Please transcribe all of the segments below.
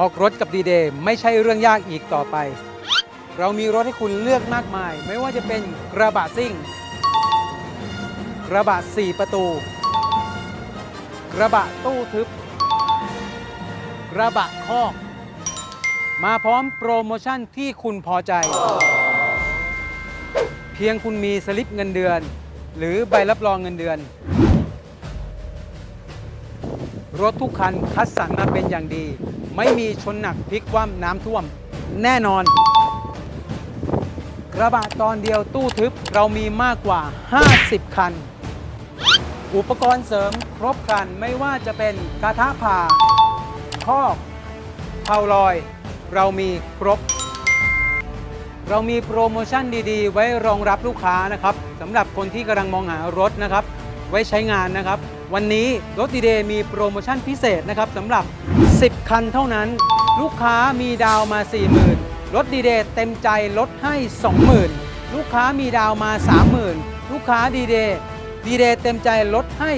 ออกรถกับดีเดย์ไม่ใช่เรื่องยากอีกต่อไป เรามีรถให้คุณเลือกมากมาย ไม่ว่าจะเป็นกระบะซิ่ง กระบะ 4 ประตู กระบะตู้ทึบ กระบะคอก มาพร้อมโปรโมชั่นที่คุณพอใจ เพียงคุณมีสลิปเงินเดือน หรือใบรับรองเงินเดือน รถทุกคันคัดสรรมาเป็นอย่างดี ไม่มีชนหนักพลิกคว่ำน้ำท่วม แน่นอน กระบะตอนเดียวตู้ทึบเรามีมากกว่า 50 คัน อุปกรณ์เสริมครบครันไม่ว่าจะเป็นกระทะผ่าคอกเผาลอย เรามีครบ เรามีโปรโมชั่นดีๆ ไว้รองรับลูกค้านะครับสำหรับคนที่กำลังมองหารถนะครับ ไว้ใช้งานนะครับ วันนี้รถดีเดย์มีโปรโมชั่นพิเศษนะครับสำหรับ 10 คันเท่านั้น ลูกค้ามีดาวมา 40,000รถดีเดย์เต็มใจลดให้ 20,000 ลูกค้ามีดาวมา 30,000 ลูกค้าดีเดย์ดีเดย์เต็มใจลดให้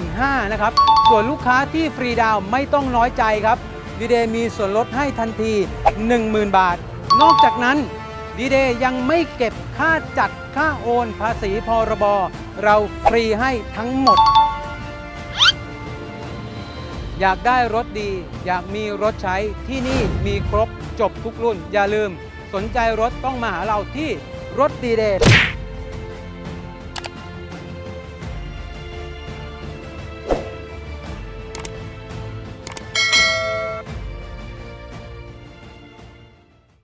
15,000นะครับ ส่วนลูกค้าที่ฟรีดาวไม่ต้องน้อยใจครับดีเดย์มีส่วนลดให้ทันที 10,000 บาท นอกจากนั้นดีเดย์ยังไม่เก็บค่าจัดค่าโอนภาษีพรบ เราฟรีให้ทั้งหมด อยากได้รถดี อยากมีรถใช้ที่นี่มีครบจบทุกรุ่น อย่าลืม สนใจรถต้องมาหาเราที่รถดีเดย์